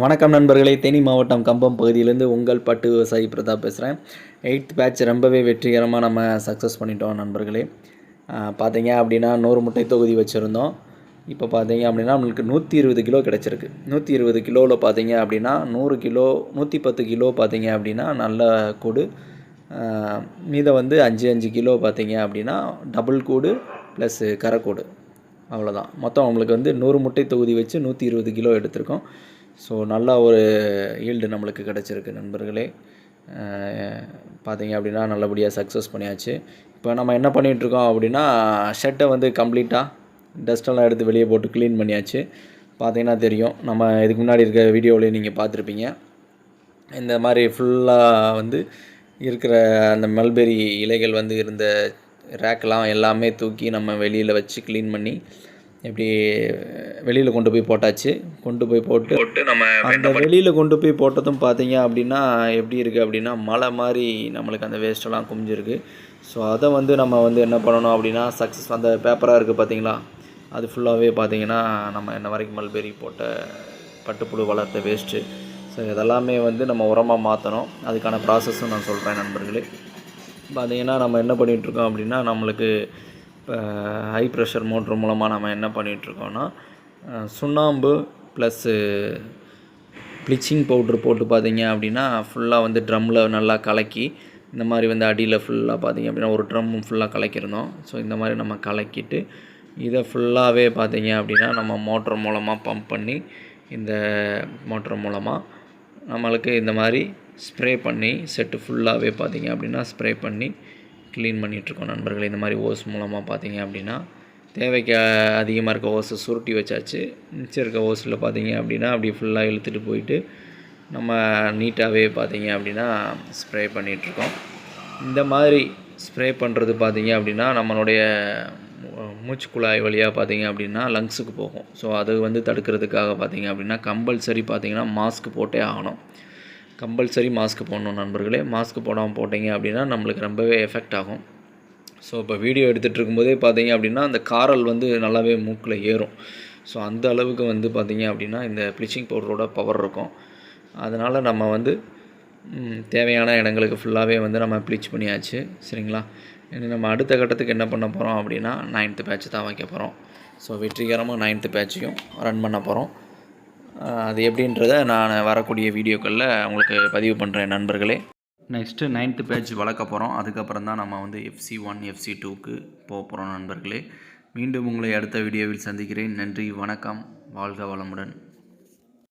வணக்கம் நண்பர்களே தேனி மாவட்டம் கம்பம் பகுதியிலேருந்து உங்கள் பட்டு விவசாயி பிரதாப் பேசுகிறேன் எயித் பேட்ச் ரொம்பவே வெற்றிகரமாக நம்ம சக்ஸஸ் பண்ணிட்டோம் நண்பர்களே. பார்த்தீங்க அப்படின்னா நூறு முட்டை தொகுதி வச்சுருந்தோம். இப்போ பார்த்தீங்க அப்படின்னா நம்மளுக்கு நூற்றி இருபது கிலோ கிடச்சிருக்கு. நூற்றி இருபது கிலோவில் பார்த்தீங்க அப்படின்னா நூறு கிலோ நூற்றி பத்து கிலோ பார்த்தீங்க அப்படின்னா நல்ல கூடு. மீதம் வந்து அஞ்சு அஞ்சு கிலோ பார்த்தீங்க அப்படின்னா டபுள் கூடு ப்ளஸ்ஸு கரைக்கூடு. அவ்வளோதான் மொத்தம் உங்களுக்கு வந்து நூறு முட்டை தொகுதி வச்சு நூற்றி இருபது கிலோ எடுத்திருக்கோம். ஸோ நல்ல ஒரு ஈல்டு நம்மளுக்கு கிடச்சிருக்கு நண்பர்களே. பார்த்தீங்க அப்படின்னா நல்லபடியாக சக்ஸஸ் பண்ணியாச்சு. இப்போ நம்ம என்ன பண்ணிகிட்ருக்கோம் அப்படின்னா ஷர்ட்டை வந்து கம்ப்ளீட்டாக டஸ்டெல்லாம் எடுத்து வெளியே போட்டு க்ளீன் பண்ணியாச்சு. பார்த்தீங்கன்னா தெரியும் நம்ம இதுக்கு முன்னாடி இருக்க வீடியோவிலேயே நீங்கள் பார்த்துருப்பீங்க. இந்த மாதிரி ஃபுல்லாக வந்து இருக்கிற அந்த மல்பெரி இலைகள் வந்து இருந்த ரேக்கெலாம் எல்லாமே தூக்கி நம்ம வெளியில் வச்சு க்ளீன் பண்ணி எப்படி வெளியில் கொண்டு போய் போட்டாச்சு. கொண்டு போய் போட்டு போட்டு நம்ம அந்த வெளியில் கொண்டு போய் போட்டதும் பார்த்தீங்க அப்படின்னா எப்படி இருக்குது அப்படின்னா மலை மாதிரி நம்மளுக்கு அந்த வேஸ்ட்டெல்லாம் குமிஞ்சிருக்கு. ஸோ அதை வந்து நம்ம வந்து என்ன பண்ணணும் அப்படின்னா சக்ஸஸ் அந்த பேப்பராக இருக்குது பார்த்தீங்களா அது ஃபுல்லாகவே பார்த்தீங்கன்னா நம்ம என்ன வரைக்கும் மல்பெரி போட்ட பட்டுப்புழு வளர்த்த வேஸ்ட்டு ஸோ இதெல்லாமே வந்து நம்ம உரமாக மாற்றணும் அதுக்கான ப்ராசஸும் நான் சொல்கிறேன் நண்பர்களே. பார்த்தீங்கன்னா நம்ம என்ன பண்ணிகிட்ருக்கோம் அப்படின்னா நம்மளுக்கு இப்போ ஹை ப்ரெஷர் மோட்ரு மூலமாக நம்ம என்ன பண்ணிகிட்ருக்கோன்னா சுண்ணாம்பு ப்ளஸ்ஸு ப்ளீச்சிங் பவுட்ரு போட்டு பார்த்தீங்க அப்படின்னா ஃபுல்லாக வந்து ட்ரம்மில் நல்லா கலக்கி இந்த மாதிரி வந்து அடியில் ஃபுல்லாக பார்த்தீங்க அப்படின்னா ஒரு ட்ரம் ஃபுல்லாக கலக்கியிருந்தோம் ஸோ இந்த மாதிரி நம்ம கலக்கிட்டு இதை ஃபுல்லாகவே பார்த்தீங்க அப்படின்னா நம்ம மோட்ரு மூலமாக பம்ப் பண்ணி இந்த மோட்ரு மூலமாக நம்மளுக்கு இந்த மாதிரி ஸ்ப்ரே பண்ணி செட்டு ஃபுல்லாகவே பார்த்தீங்க அப்படின்னா ஸ்ப்ரே பண்ணி க்ளீன் பண்ணிகிட்ருக்கோம் நண்பர்கள். இந்த மாதிரி ஓஸ் மூலமாக பார்த்தீங்க அப்படின்னா தேவைக்கு அதிகமாக இருக்க ஓஸை சுருட்டி வச்சாச்சு. மிச்சம் இருக்க ஓஸில் பார்த்தீங்க அப்படின்னா அப்படி ஃபுல்லாக இழுத்துட்டு போயிட்டு நம்ம நீட்டாகவே பார்த்தீங்க அப்படின்னா ஸ்ப்ரே பண்ணிகிட்ருக்கோம் இந்த மாதிரி ஸ்ப்ரே பண்ணுறது பார்த்தீங்க அப்படின்னா நம்மளுடைய மூச்சு குழாய் வழியாக பார்த்தீங்க அப்படின்னா லங்ஸுக்கு போகும். ஸோ அது வந்து தடுக்கிறதுக்காக பார்த்தீங்க அப்படின்னா கம்பல்சரி பார்த்தீங்கன்னா மாஸ்க் போட்டே ஆகணும். கம்பல்சரி மாஸ்க் போடணும் நண்பர்களே. மாஸ்க் போடாமல் போட்டீங்க அப்படின்னா நம்மளுக்கு ரொம்பவே எஃபெக்ட் ஆகும். ஸோ இப்போ வீடியோ எடுத்துகிட்டு இருக்கும்போதே பார்த்தீங்க அப்படின்னா அந்த காரல் வந்து நல்லாவே மூக்கில் ஏறும். ஸோ அந்த அளவுக்கு வந்து பார்த்தீங்க அப்படின்னா இந்த ப்ளீச்சிங் பவுடரோட பவர் இருக்கும். அதனால் நம்ம வந்து தேவையான இடங்களுக்கு ஃபுல்லாகவே வந்து நம்ம ப்ளீச் பண்ணியாச்சு. சரிங்களா? இன்னும் நம்ம அடுத்த கட்டத்துக்கு என்ன பண்ண போகிறோம் அப்படின்னா நைன்த்து பேட்ச் தான் வைக்க போகிறோம் ஸோ வெற்றிகரமாக நைன்த்து பேட்சையும் ரன் பண்ண போகிறோம் அது எப்படின்றத நான் வரக்கூடிய வீடியோக்களில் உங்களுக்கு பதிவு பண்ணுறேன் நண்பர்களே. நெக்ஸ்ட்டு நைன்த்து பேஜ் வளர்க்க போகிறோம் அதுக்கப்புறம் தான் நம்ம வந்து எஃப்சி ஒன் எஃப்சி டூக்கு போக போகிறோம் நண்பர்களே. மீண்டும் உங்களை அடுத்த வீடியோவில் சந்திக்கிறேன். நன்றி வணக்கம். வாழ்க வளமுடன்.